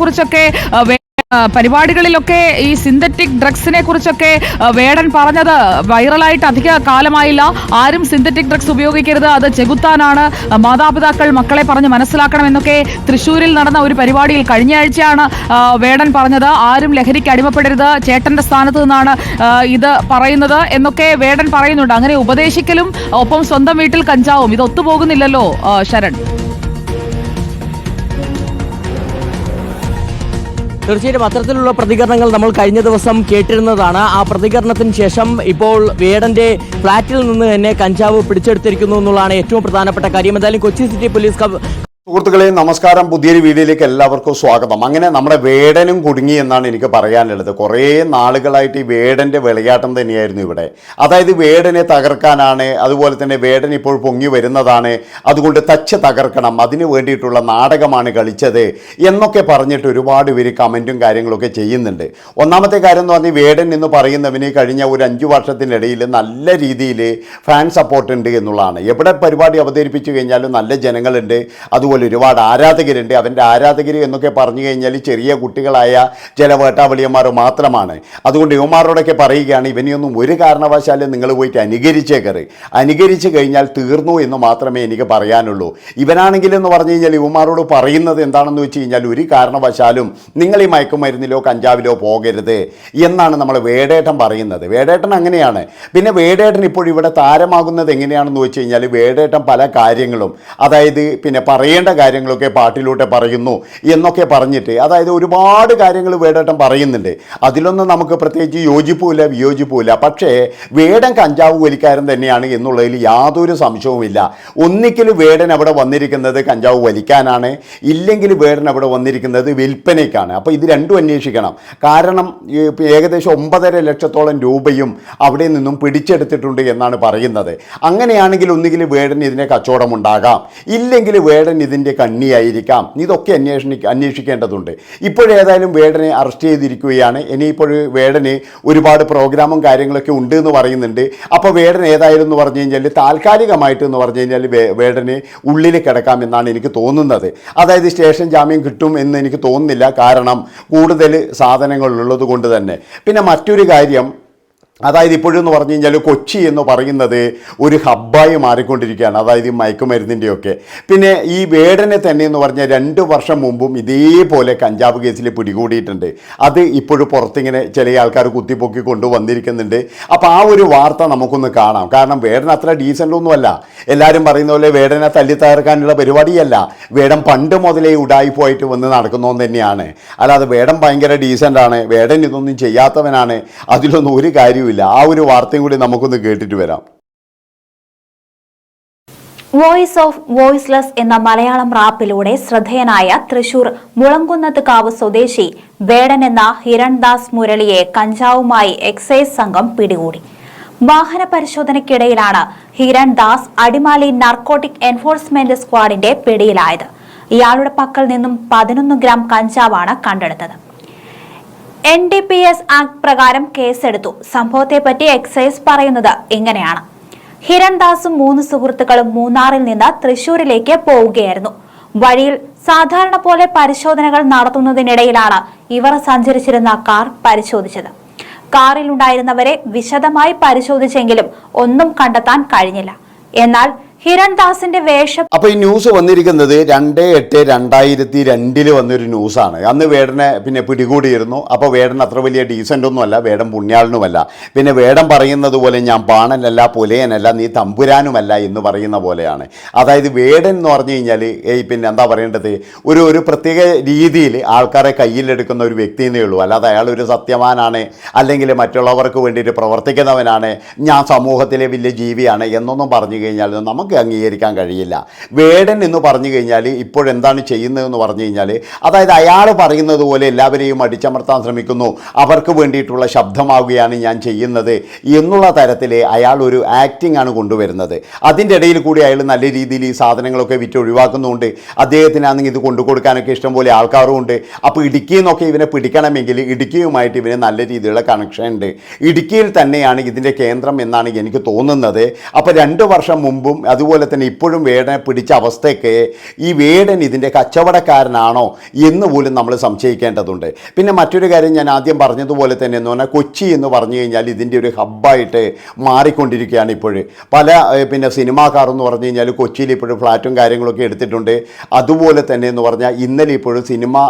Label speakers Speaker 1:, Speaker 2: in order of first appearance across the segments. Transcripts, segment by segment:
Speaker 1: കുറിച്ചൊക്കെ പരിപാടികളിലൊക്കെ ഈ സിന്തറ്റിക് ഡ്രഗ്സിനെ കുറിച്ചൊക്കെ വേടൻ പറഞ്ഞത് വൈറലായിട്ട് അധിക കാലമായില്ല. ആരും സിന്തറ്റിക് ഡ്രഗ്സ് ഉപയോഗിക്കരുത്. അത് ചെകുത്താനാണ്. മാതാപിതാക്കൾ മക്കളെ പറഞ്ഞ് മനസ്സിലാക്കണം എന്നൊക്കെ തൃശ്ശൂരിൽ നടന്ന ഒരു പരിപാടിയിൽ കഴിഞ്ഞ ആഴ്ചയാണ് വേടൻ പറഞ്ഞത്. ആരും ലഹരിക്ക് അടിമപ്പെടരുത്. ചേട്ടന്റെ സ്ഥാനത്ത് നിന്നാണ് ഇത് പറയുന്നത് എന്നൊക്കെ വേടൻ പറയുന്നുണ്ട്. അങ്ങനെ ഉപദേശിക്കലും ഒപ്പം സ്വന്തം വീട്ടിൽ കഞ്ചാവും. ഇത് ഒത്തുപോകുന്നില്ലല്ലോ ശരൺ.
Speaker 2: തീർച്ചയായിട്ടും അത്തരത്തിലുള്ള പ്രതികരണങ്ങൾ നമ്മൾ കഴിഞ്ഞ ദിവസം കേട്ടിരുന്നതാണ്. ആ പ്രതികരണത്തിന് ശേഷം ഇപ്പോൾ വേടന്റെ ഫ്ളാറ്റിൽ നിന്ന് തന്നെ കഞ്ചാവ് പിടിച്ചെടുത്തിരിക്കുന്നു എന്നുള്ളതാണ് ഏറ്റവും പ്രധാനപ്പെട്ട കാര്യം. എന്തായാലും കൊച്ചി സിറ്റി പോലീസ്
Speaker 3: സുഹൃത്തുക്കളെ നമസ്കാരം. പുതിയൊരു വീഡിയോയിലേക്ക് എല്ലാവർക്കും സ്വാഗതം. അങ്ങനെ നമ്മുടെ വേടനും കുടുങ്ങി എന്നാണ് എനിക്ക് പറയാനുള്ളത്. കുറേ നാളുകളായിട്ട് ഈ വേടന്റെ വിളയാട്ടം തന്നെയായിരുന്നു ഇവിടെ. അതായത് വേടനെ തകർക്കാനാണ് അതുപോലെ തന്നെ വേടൻ ഇപ്പോൾ പൊങ്ങി വരുന്നതാണ് അതുകൊണ്ട് തച്ച് തകർക്കണം അതിന് വേണ്ടിയിട്ടുള്ള നാടകമാണ് കളിച്ചത് എന്നൊക്കെ പറഞ്ഞിട്ട് ഒരുപാട് പേര് കമന്റും കാര്യങ്ങളൊക്കെ ചെയ്യുന്നുണ്ട്. ഒന്നാമത്തെ കാര്യം എന്ന് പറഞ്ഞാൽ വേടൻ എന്ന് പറയുന്നവന് കഴിഞ്ഞ ഒരു അഞ്ച് വർഷത്തിനിടയിൽ നല്ല രീതിയിൽ ഫാൻ സപ്പോർട്ട് ഉണ്ട് എന്നുള്ളതാണ്. എവിടെ പരിപാടി അവതരിപ്പിച്ചു കഴിഞ്ഞാലും നല്ല ജനങ്ങളുണ്ട്. അതുപോലെ ഒരുപാട് ആരാധകരുണ്ട്. അവന്റെ ആരാധകർ എന്നൊക്കെ പറഞ്ഞു കഴിഞ്ഞാൽ ചെറിയ കുട്ടികളായ ചില വേട്ടാവളിയന്മാർ മാത്രമാണ്. അതുകൊണ്ട് യുവമാരോടൊക്കെ പറയുകയാണ് ഇവനെയൊന്നും ഒരു കാരണവശാലും നിങ്ങൾ പോയിട്ട് അനുകരിച്ചേക്കറ് അനുകരിച്ച് കഴിഞ്ഞാൽ തീർന്നു എന്ന് മാത്രമേ എനിക്ക് പറയാനുള്ളൂ. ഇവനാണെങ്കിലെന്ന് പറഞ്ഞു കഴിഞ്ഞാൽ യുവമാരോട് പറയുന്നത് എന്താണെന്ന് വെച്ച് കഴിഞ്ഞാൽ ഒരു കാരണവശാലും നിങ്ങൾ ഈ മയക്കുമരുന്നിലോ കഞ്ചാവിലോ പോകരുത് എന്നാണ് നമ്മൾ വേടേട്ടൻ പറയുന്നത്. വേടേട്ടൻ അങ്ങനെയാണ്. പിന്നെ വേടേട്ടൻ ഇപ്പോൾ ഇവിടെ താരമാകുന്നത് എങ്ങനെയാണെന്ന് വെച്ച് കഴിഞ്ഞാൽ വേടേട്ടൻ പല കാര്യങ്ങളും അതായത് പിന്നെ പറയേണ്ട കാര്യങ്ങളൊക്കെ പാട്ടിലൂടെ പറയുന്നു എന്നൊക്കെ പറഞ്ഞിട്ട് അതായത് ഒരുപാട് കാര്യങ്ങൾ വേടേട്ടൻ പറയുന്നുണ്ട്. അതിലൊന്നും നമുക്ക് പ്രത്യേകിച്ച് യോജിപ്പുമില്ല വിയോജിപ്പുമില്ല. പക്ഷേ വേടൻ കഞ്ചാവ് വലിക്കാരൻ തന്നെയാണ് എന്നുള്ളതിൽ യാതൊരു സംശയവുമില്ല. ഒന്നിക്കൽ വേടൻ അവിടെ വന്നിരിക്കുന്നത് കഞ്ചാവ് വലിക്കാനാണ്. ഇല്ലെങ്കിൽ വേടൻ അവിടെ വന്നിരിക്കുന്നത് വിൽപ്പനയ്ക്കാണ്. അപ്പോൾ ഇത് രണ്ടും അന്വേഷിക്കണം. കാരണം ഏകദേശം ഒമ്പതര ലക്ഷത്തോളം രൂപയും അവിടെ നിന്നും പിടിച്ചെടുത്തിട്ടുണ്ട് എന്നാണ് പറയുന്നത്. അങ്ങനെയാണെങ്കിൽ ഒന്നുകിൽ വേടൻ ഇതിനെ കച്ചവടമുണ്ടാകാം. ഇല്ലെങ്കിൽ വേടൻ ഇതിന്റെ കണ്ണിയായിരിക്കാം. ഇതൊക്കെ അന്വേഷണി അന്വേഷിക്കേണ്ടതുണ്ട്. ഇപ്പോഴേതായാലും വേടനെ അറസ്റ്റ് ചെയ്തിരിക്കുകയാണ്. ഇനിയിപ്പോൾ വേടന് ഒരുപാട് പ്രോഗ്രാമും കാര്യങ്ങളൊക്കെ ഉണ്ട് എന്ന് പറയുന്നുണ്ട്. അപ്പോൾ വേടൻ ഏതായാലും എന്ന് പറഞ്ഞു കഴിഞ്ഞാൽ താൽക്കാലികമായിട്ട് എന്ന് പറഞ്ഞു കഴിഞ്ഞാൽ വേടന് ഉള്ളിൽ കിടക്കാം എന്നാണ് എനിക്ക് തോന്നുന്നത്. അതായത് സ്റ്റേഷൻ ജാമ്യം കിട്ടും എന്ന് എനിക്ക് തോന്നുന്നില്ല. കാരണം കൂടുതൽ സാധനങ്ങളുള്ളത് കൊണ്ട് തന്നെ. പിന്നെ മറ്റൊരു കാര്യം അതായത് ഇപ്പോഴും എന്ന് പറഞ്ഞു കഴിഞ്ഞാൽ കൊച്ചി എന്ന് പറയുന്നത് ഒരു ഹബ്ബായി മാറിക്കൊണ്ടിരിക്കുകയാണ്. അതായത് ഈ മയക്കുമരുന്നിന്റെയൊക്കെ പിന്നെ ഈ വേടനെ തന്നെ എന്ന് പറഞ്ഞാൽ രണ്ട് വർഷം മുമ്പും ഇതേപോലെ കഞ്ചാവ് കേസിൽ പിടികൂടിയിട്ടുണ്ട്. അത് ഇപ്പോഴും പുറത്തിങ്ങനെ ചില ആൾക്കാർ കുത്തിപ്പൊക്കി കൊണ്ടുവന്നിരിക്കുന്നുണ്ട്. അപ്പോൾ ആ ഒരു വാർത്ത നമുക്കൊന്ന് കാണാം. കാരണം വേടൻ അത്ര ഡീസന്റൊന്നുമല്ല എല്ലാവരും പറയുന്ന പോലെ വേടനെ തല്ലി തകർക്കാനുള്ള പരിപാടിയല്ല. വേടം പണ്ട് മുതലേ ഉടായിപ്പോയിട്ട് വന്ന് നടക്കുന്നവൻ തന്നെയാണ്. അല്ലാതെ വേടം ഭയങ്കര ഡീസന്റാണ് വേടൻ ഇതൊന്നും ചെയ്യാത്തവനാണ്. അതിലൊന്നും ഒരു കാര്യവുമില്ല ആ ഒരു വാർത്തയും കൂടി നമുക്കൊന്ന് കേട്ടിട്ട് വരാം.
Speaker 4: വോയിസ് ഓഫ് വോയിസ്ലെസ് എന്ന മലയാളം റാപ്പിലൂടെ ശ്രദ്ധേയനായ തൃശൂർ മുളങ്കുന്നത്ത് കാവ് സ്വദേശി വേടൻ എന്ന ഹിരൺദാസ് മുരളിയെ കഞ്ചാവുമായി എക്സൈസ് സംഘം പിടികൂടി. വാഹന പരിശോധനയ്ക്കിടയിലാണ് ഹിരൺദാസ് അടിമാലി നാർക്കോട്ടിക് എൻഫോഴ്സ്മെന്റ് സ്ക്വാഡിന്റെ പിടിയിലായത്. ഇയാളുടെ പക്കൽ നിന്നും പതിനൊന്ന് ഗ്രാം കഞ്ചാവാണ് കണ്ടെടുത്തത്. N D P S act പ്രകാരം കേസെടുത്തു. സംഭവത്തെപ്പറ്റി എക്സൈസ് പറയുന്നത് ഇങ്ങനെയാണ്. ഹിരൺദാസും മൂന്ന് സുഹൃത്തുക്കളും മൂന്നാറിൽ നിന്ന് തൃശൂരിലേക്ക് പോവുകയായിരുന്നു. വഴിയിൽ സാധാരണ പോലെ പരിശോധനകൾ നടത്തുന്നതിനിടയിലാണ് ഇവർ സഞ്ചരിച്ചിരുന്ന കാർ പരിശോധിച്ചത്. കാറിലുണ്ടായിരുന്നവരെ വിശദമായി പരിശോധിച്ചെങ്കിലും ഒന്നും കണ്ടെത്താൻ കഴിഞ്ഞില്ല. എന്നാൽ ഹിരൺദാസിന്റെ വേഷം
Speaker 3: അപ്പൊ ഈ ന്യൂസ് വന്നിരിക്കുന്നത് രണ്ട് എട്ട് രണ്ടായിരത്തി രണ്ടിൽ വന്നൊരു ന്യൂസാണ്. അന്ന് വേടനെ പിന്നെ പിടികൂടിയിരുന്നു. അപ്പോൾ വേടൻ അത്ര വലിയ ഡീസന്റ് ഒന്നുമല്ല വേടൻ പുണ്യാളനുമല്ല. പിന്നെ വേടൻ പറയുന്നത് പോലെ ഞാൻ പാണനല്ല പുലയനല്ല നീ തമ്പുരാനുമല്ല എന്ന് പറയുന്ന പോലെയാണ്. അതായത് വേടൻ എന്ന് പറഞ്ഞു കഴിഞ്ഞാൽ ഈ പിന്നെ എന്താ പറയേണ്ടത്? ഒരു ഒരു പ്രത്യേക രീതിയിൽ ആൾക്കാരെ കയ്യിലെടുക്കുന്ന ഒരു വ്യക്തി എന്നേ ഉള്ളൂ. അല്ലാതെ അയാൾ ഒരു സത്യവാനാണ് അല്ലെങ്കിൽ മറ്റുള്ളവർക്ക് വേണ്ടിയിട്ട് പ്രവർത്തിക്കുന്നവനാണ് ഞാൻ സമൂഹത്തിലെ വലിയ ജീവിയാണ് എന്നൊന്നും പറഞ്ഞു കഴിഞ്ഞാൽ നമുക്ക് അംഗീകരിക്കാൻ കഴിയില്ല. വേടൻ എന്ന് പറഞ്ഞു കഴിഞ്ഞാൽ ഇപ്പോഴെന്താണ് ചെയ്യുന്നതെന്ന് പറഞ്ഞു കഴിഞ്ഞാൽ അതായത് അയാൾ പറയുന്നത് പോലെ എല്ലാവരെയും അടിച്ചമർത്താൻ ശ്രമിക്കുന്നു. അവർക്ക് വേണ്ടിയിട്ടുള്ള ശബ്ദമാവുകയാണ് ഞാൻ ചെയ്യുന്നത് എന്നുള്ള തരത്തിൽ അയാൾ ഒരു ആക്ടിംഗ് ആണ് കൊണ്ടുവരുന്നത്. അതിന്റെ ഇടയിൽ കൂടി അയാൾ നല്ല രീതിയിൽ ഈ സാധനങ്ങളൊക്കെ വിറ്റ് ഒഴിവാക്കുന്നുണ്ട്. അദ്ദേഹത്തിനാണെങ്കിൽ ഇത് കൊണ്ടു കൊടുക്കാനൊക്കെ ഇഷ്ടംപോലെ ആൾക്കാരും ഉണ്ട്. അപ്പോൾ ഇടുക്കിയിൽ നിന്നൊക്കെ ഇവനെ പിടിക്കണമെങ്കിൽ ഇടുക്കിയുമായിട്ട് ഇവന് നല്ല രീതിയിലുള്ള കണക്ഷൻ ഉണ്ട്. ഇടുക്കിയിൽ തന്നെയാണ് ഇതിന്റെ കേന്ദ്രം എന്നാണ് എനിക്ക് തോന്നുന്നത്. അപ്പോൾ രണ്ട് വർഷം മുമ്പും അത് അതുപോലെ തന്നെ ഇപ്പോഴും വേടനെ പിടിച്ച അവസ്ഥയൊക്കെ ഈ വേടൻ ഇതിന്റെ കച്ചവടക്കാരനാണോ എന്ന് പോലും നമ്മൾ സംശയിക്കേണ്ടതുണ്ട്. പിന്നെ മറ്റൊരു കാര്യം ഞാൻ ആദ്യം പറഞ്ഞതുപോലെ തന്നെ എന്ന് പറഞ്ഞാൽ കൊച്ചി എന്ന് പറഞ്ഞു കഴിഞ്ഞാൽ ഇതിന്റെ ഒരു ഹബ്ബായിട്ട് മാറിക്കൊണ്ടിരിക്കുകയാണ് ഇപ്പോൾ. പല പിന്നെ സിനിമാക്കാർ എന്ന് പറഞ്ഞു കഴിഞ്ഞാൽ കൊച്ചിയിൽ ഇപ്പോഴും ഫ്ലാറ്റും കാര്യങ്ങളൊക്കെ എടുത്തിട്ടുണ്ട്. അതുപോലെ തന്നെ എന്ന് പറഞ്ഞാൽ ഇന്നലെ ഇപ്പോഴും സിനിമ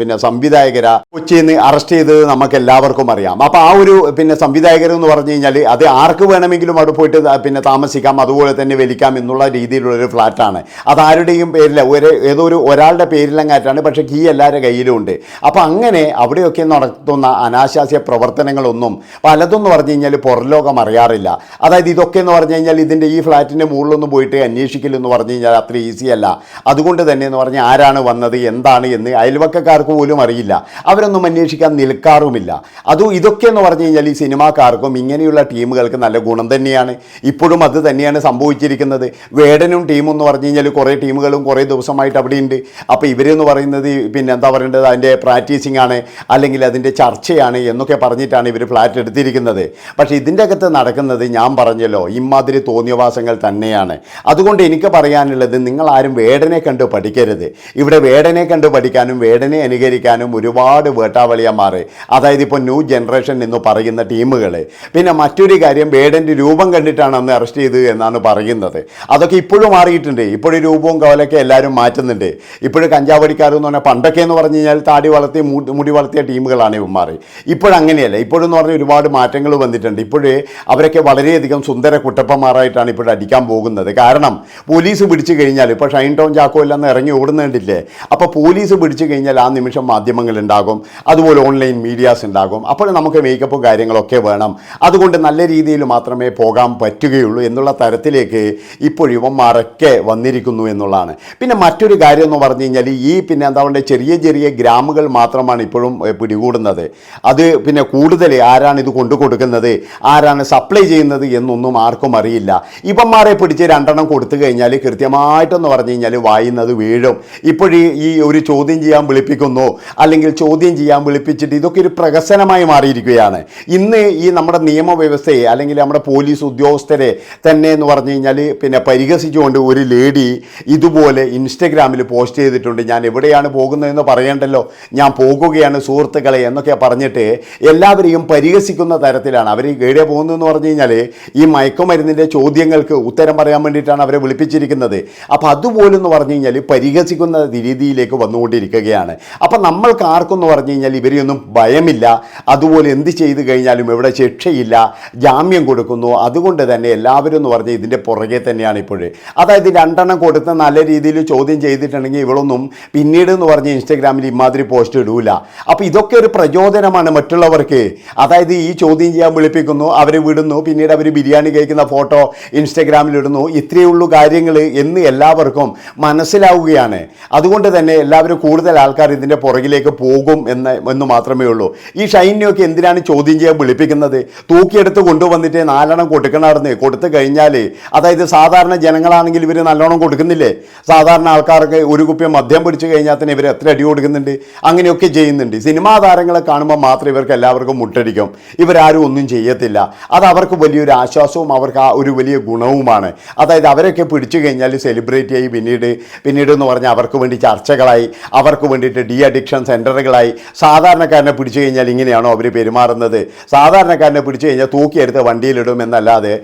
Speaker 3: പിന്നെ സംവിധായകര കൊച്ചിയിൽ നിന്ന് അറസ്റ്റ് ചെയ്തത് നമുക്ക് എല്ലാവർക്കും അറിയാം. അപ്പോൾ ആ ഒരു പിന്നെ സംവിധായകരെന്ന് പറഞ്ഞു കഴിഞ്ഞാൽ അത് ആർക്ക് വേണമെങ്കിലും അവിടെ പോയിട്ട് പിന്നെ താമസിക്കാം. അതുപോലെ തന്നെ വലിക്കാം. എന്നുള്ള രീതിയിലുള്ളൊരു ഫ്ലാറ്റാണ്. അത് ആരുടെയും പേരില്ല ഒരു ഏതോ ഒരു ഒരാളുടെ പേരിലങ്ങാറ്റാണ് പക്ഷേ കീ എല്ലാവരുടെ കയ്യിലും ഉണ്ട്. അപ്പോൾ അങ്ങനെ അവിടെയൊക്കെ നടത്തുന്ന അനാശാസ്യ പ്രവർത്തനങ്ങളൊന്നും പലതും എന്ന് പറഞ്ഞു കഴിഞ്ഞാൽ പുറലോകം അറിയാറില്ല. അതായത് ഇതൊക്കെ എന്ന് പറഞ്ഞു കഴിഞ്ഞാൽ ഇതിന്റെ ഈ ഫ്ലാറ്റിന്റെ മുകളിലൊന്നും പോയിട്ട് അന്വേഷിക്കില്ലെന്ന് പറഞ്ഞു കഴിഞ്ഞാൽ അത്ര ഈസി അല്ല. അതുകൊണ്ട് തന്നെ എന്ന് പറഞ്ഞാൽ ആരാണ് വന്നത് എന്താണ് എന്ന് അയൽവക്കക്കാർക്ക് പോലും അറിയില്ല. അവരൊന്നും അന്വേഷിക്കാൻ നിൽക്കാറുമില്ല. അതും ഇതൊക്കെ എന്ന് പറഞ്ഞു കഴിഞ്ഞാൽ ഈ സിനിമാക്കാർക്കും ഇങ്ങനെയുള്ള ടീമുകൾക്ക് നല്ല ഗുണം തന്നെയാണ്. ഇപ്പോഴും അത് തന്നെയാണ് സംഭവിച്ചിരിക്കുന്നത്. വേടനും ടീമും എന്ന് പറഞ്ഞു കഴിഞ്ഞാൽ കുറേ ടീമുകളും കുറേ ദിവസമായിട്ട് അവിടെ ഉണ്ട് അപ്പോൾ ഇവരെന്ന് പറയുന്നത് പിന്നെ എന്താ പറയേണ്ടത്? അതിന്റെ പ്രാക്ടീസിങ് ആണ് അല്ലെങ്കിൽ അതിന്റെ ചർച്ചയാണ് എന്നൊക്കെ പറഞ്ഞിട്ടാണ് ഇവർ ഫ്ലാറ്റ് എടുത്തിരിക്കുന്നത്. പക്ഷേ ഇതിന്റെ അകത്ത് നടക്കുന്നത് ഞാൻ പറഞ്ഞല്ലോ ഇമാതിരി തോന്നിയവാസങ്ങൾ തന്നെയാണ്. അതുകൊണ്ട് എനിക്ക് പറയാനുള്ളത് നിങ്ങൾ ആരും വേടനെ കണ്ട് പഠിക്കരുത്. ഇവിടെ വേടനെ കണ്ട് പഠിക്കാനും വേടനെ അനുകരിക്കാനും ഒരുപാട് വേട്ടാവളിയന്മാർ അതായത് ഇപ്പോൾ ന്യൂ ജനറേഷൻ എന്ന് പറയുന്ന ടീമുകൾ പിന്നെ മറ്റൊരു കാര്യം വേടന്റെ രൂപം കണ്ടിട്ടാണ് അന്ന് അറസ്റ്റ് ചെയ്തത് എന്നാണ് പറയുന്നത്. അതൊക്കെ ഇപ്പോഴും മാറിയിട്ടുണ്ട്. ഇപ്പോഴും രൂപവും കവലൊക്കെ എല്ലാവരും മാറ്റുന്നുണ്ട്. ഇപ്പോഴും കഞ്ചാവടിക്കാർ എന്ന് പറഞ്ഞാൽ പണ്ടൊക്കെ എന്ന് പറഞ്ഞു കഴിഞ്ഞാൽ താടി വളർത്തി മുടി വളർത്തിയ ടീമുകളാണ് ഇവന്മാർ. ഇപ്പോഴങ്ങനെയല്ല ഇപ്പോഴെന്ന് പറഞ്ഞാൽ ഒരുപാട് മാറ്റങ്ങൾ വന്നിട്ടുണ്ട്. ഇപ്പോഴേ അവരൊക്കെ വളരെയധികം സുന്ദര കുട്ടപ്പന്മാരായിട്ടാണ് ഇപ്പോൾ അടിക്കാൻ പോകുന്നത്. കാരണം പോലീസ് പിടിച്ചു കഴിഞ്ഞാൽ ഇപ്പോൾ ഷൈൻ ടൗൺ ചാക്കോ എല്ലാം ഇറങ്ങി ഓടുന്നുണ്ടില്ലേ അപ്പോൾ പോലീസ് പിടിച്ചു കഴിഞ്ഞാൽ ആ നിമിഷം മാധ്യമങ്ങൾ ഉണ്ടാകും. അതുപോലെ ഓൺലൈൻ മീഡിയാസ് ഉണ്ടാകും. അപ്പോൾ നമുക്ക് മേക്കപ്പും കാര്യങ്ങളൊക്കെ വേണം. അതുകൊണ്ട് നല്ല രീതിയിൽ മാത്രമേ പോകാൻ പറ്റുകയുള്ളൂ എന്നുള്ള തരത്തിലേക്ക് ഇപ്പോൾ യുവന്മാരൊക്കെ വന്നിരിക്കുന്നു എന്നുള്ളതാണ്. പിന്നെ മറ്റൊരു കാര്യം എന്ന് പറഞ്ഞു കഴിഞ്ഞാൽ ഈ പിന്നെ എന്താ പറയുക ചെറിയ ചെറിയ ഗ്രാമുകൾ മാത്രമാണ് ഇപ്പോഴും പിടികൂടുന്നത്. അത് പിന്നെ കൂടുതൽ ആരാണ് ഇത് കൊണ്ടു കൊടുക്കുന്നത് ആരാണ് സപ്ലൈ ചെയ്യുന്നത് എന്നൊന്നും ആർക്കും അറിയില്ല. ഇവന്മാരെ പിടിച്ച് രണ്ടെണ്ണം കൊടുത്തു കഴിഞ്ഞാൽ കൃത്യമായിട്ടെന്ന് പറഞ്ഞു കഴിഞ്ഞാൽ വായുന്നത് വീഴും. ഇപ്പോഴീ ഈ ഒരു ചോദ്യം ചെയ്യാൻ വിളിപ്പിക്കുന്നു അല്ലെങ്കിൽ ചോദ്യം ചെയ്യാൻ വിളിപ്പിച്ചിട്ട് ഇതൊക്കെ ഒരു പ്രഹസനമായി മാറിയിരിക്കുകയാണ്. ഇന്ന് ഈ നമ്മുടെ നിയമവ്യവസ്ഥയെ അല്ലെങ്കിൽ നമ്മുടെ പോലീസ് ഉദ്യോഗസ്ഥരെ തന്നെ എന്ന് പറഞ്ഞു കഴിഞ്ഞാൽ പിന്നെ പരിഹസിച്ചുകൊണ്ട് ഒരു ലേഡി ഇതുപോലെ ഇൻസ്റ്റഗ്രാമിൽ പോസ്റ്റ് ചെയ്തിട്ടുണ്ട്. ഞാൻ എവിടെയാണ് പോകുന്നതെന്ന് പറയണ്ടല്ലോ? ഞാൻ പോകുകയാണ് സുഹൃത്തുക്കളെ എന്നൊക്കെ പറഞ്ഞിട്ട് എല്ലാവരെയും പരിഹസിക്കുന്ന തരത്തിലാണ് അവർ എവിടെ പോകുന്നതെന്ന് പറഞ്ഞു കഴിഞ്ഞാൽ ഈ മയക്കുമരുന്നിന്റെ ചോദ്യങ്ങൾക്ക് ഉത്തരം പറയാൻ വേണ്ടിയിട്ടാണ് അവരെ വിളിപ്പിച്ചിരിക്കുന്നത്. അപ്പോൾ അതുപോലും എന്ന് പറഞ്ഞു കഴിഞ്ഞാൽ പരിഹസിക്കുന്ന രീതിയിലേക്ക് വന്നുകൊണ്ടിരിക്കുകയാണ്. അപ്പം നമ്മൾക്ക് ആർക്കെന്ന് പറഞ്ഞു കഴിഞ്ഞാൽ ഇവരെയൊന്നും ഭയമില്ല. അതുപോലെ എന്ത് ചെയ്തു കഴിഞ്ഞാലും ഇവിടെ ശിക്ഷയില്ല. ജാമ്യം കൊടുക്കുന്നു. അതുകൊണ്ട് തന്നെ എല്ലാവരും എന്ന് പറഞ്ഞാൽ ഇതിന്റെ പുറകെ തന്നെയാണ് ഇപ്പോഴേ. അതായത് രണ്ടെണ്ണം കൊടുത്ത് നല്ല രീതിയിൽ ചോദ്യം ചെയ്തിട്ടുണ്ടെങ്കിൽ ഇവളൊന്നും പിന്നീട് എന്ന് പറഞ്ഞ് ഇൻസ്റ്റാഗ്രാമിൽ ഇമാതിരി പോസ്റ്റ് ഇടൂല. അപ്പോൾ ഇതൊക്കെ ഒരു പ്രചോദനമാണ് മറ്റുള്ളവർക്ക്. അതായത് ഈ ചോദ്യം ചെയ്യാൻ വിളിപ്പിക്കുന്നു അവർ വിടുന്നു പിന്നീട് അവർ ബിരിയാണി കഴിക്കുന്ന ഫോട്ടോ ഇൻസ്റ്റാഗ്രാമിൽ ഇടുന്നു ഇത്രയേ ഉള്ളൂ കാര്യങ്ങൾ എന്ന് എല്ലാവർക്കും മനസ്സിലാവുകയാണ്. അതുകൊണ്ട് തന്നെ എല്ലാവരും കൂടുതൽ ആൾക്കാർ ഇതിന്റെ പുറകിലേക്ക് പോകും എന്ന് എന്ന് മാത്രമേ ഉള്ളൂ. ഈ ഷൈനിയൊക്കെ എന്തിനാണ് ചോദ്യം ചെയ്യാൻ വിളിപ്പിക്കുന്നത്? തൂക്കിയെടുത്ത് കൊണ്ടുവന്നിട്ട് നാലെണ്ണം കൊടുക്കണമായിരുന്നു കൊടുത്തു കഴിഞ്ഞാൽ അതായത് സാധാരണ ജനങ്ങളാണെങ്കിൽ ഇവർ നല്ലോണം കൊടുക്കുന്നില്ലേ? സാധാരണ ആൾക്കാർക്ക് ഒരു കുപ്പി മദ്യം പിടിച്ചു കഴിഞ്ഞാൽ തന്നെ ഇവർ എത്ര അടി കൊടുക്കുന്നുണ്ട്? അങ്ങനെയൊക്കെ ചെയ്യുന്നുണ്ട്. സിനിമാ താരങ്ങളെ കാണുമ്പോൾ മാത്രം ഇവർക്ക് എല്ലാവർക്കും മുട്ടടിക്കും. ഇവരാരും ഒന്നും ചെയ്യത്തില്ല. അത് അവർക്ക് വലിയൊരു ആശ്വാസവും അവർക്ക് ആ ഒരു വലിയ ഗുണവുമാണ്. അതായത് അവരൊക്കെ പിടിച്ചു കഴിഞ്ഞാൽ സെലിബ്രേറ്റ് ആയി പിന്നീട് പിന്നീട് എന്ന് പറഞ്ഞാൽ അവർക്ക് വേണ്ടി ചർച്ചകളായി അവർക്ക് വേണ്ടിയിട്ട് ഡി അഡിക്ഷൻ സെന്ററുകളായി സാധാരണക്കാരനെ പിടിച്ചു കഴിഞ്ഞാൽ ഇങ്ങനെയാണോ അവർ പെരുമാറുന്നത്? സാധാരണക്കാരനെ പിടിച്ചു കഴിഞ്ഞാൽ തൂക്കിയെടുത്ത് വണ്ടിയിലിടും എന്നല്ലാതെ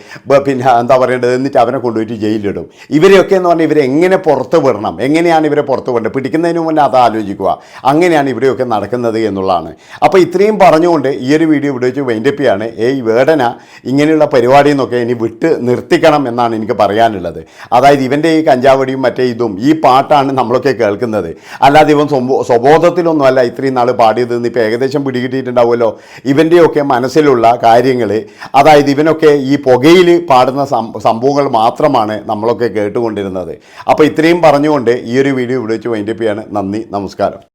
Speaker 3: പിന്നെ എന്താ പറയേണ്ടത്? എന്നിട്ട് അവനെ കൊണ്ടുപോയിട്ട് ജയിലിലിടും. ഇവരെയൊക്കെ എന്ന് പറഞ്ഞാൽ ഇവരെ എങ്ങനെ പുറത്ത് വിടണം? എങ്ങനെയാണ് ഇവരെ പുറത്ത് വിടേണ്ടത്? പിടിക്കുന്നതിന് മുന്നേ അത് ആലോചിക്കുക. അങ്ങനെയാണ് ഇവിടെയൊക്കെ നടക്കുന്നത് എന്നുള്ളതാണ്. അപ്പോൾ ഇത്രയും പറഞ്ഞുകൊണ്ട് ഈ ഒരു വീഡിയോ ഇവിടെ വെച്ച് വൈൻഡപ്പ് ചെയ്യാണ്. ഈ വേടന ഇങ്ങനെയുള്ള പരിപാടിയിൽ നിന്നൊക്കെ ഇനി വിട്ട് നിർത്തിക്കണം എന്നാണ് എനിക്ക് പറയാനുള്ളത്. അതായത് ഇവന്റെ ഈ കഞ്ചാവടിയും മറ്റേ ഇതും ഈ പാട്ടാണ് നമ്മളൊക്കെ കേൾക്കുന്നത്. അല്ലാതെ ഇവൻ സ്വബോ- സ്വബോധത്തിലൊന്നുമല്ല ഇത്രയും നാൾ പാടിയത്. ഇപ്പോൾ ഏകദേശം പിടികിട്ടിയിട്ടുണ്ടാവുമല്ലോ. ഇവന്റെയൊക്കെ മനസ്സിലുള്ള കാര്യങ്ങൾ അതായത് ഇവനൊക്കെ ഈ പുകയിൽ പാടുന്ന സംഭവങ്ങൾ സംഭവങ്ങൾ മാത്രമാണ് നമ്മളൊക്കെ കേട്ടുകൊണ്ടിരുന്നത്. അപ്പോൾ ഇത്രയും പറഞ്ഞുകൊണ്ട് ഈ ഒരു വീഡിയോ ഇവിടെ വെച്ച് വൈൻഡപ്പ് ചെയ്യാണ്. നന്ദി നമസ്കാരം.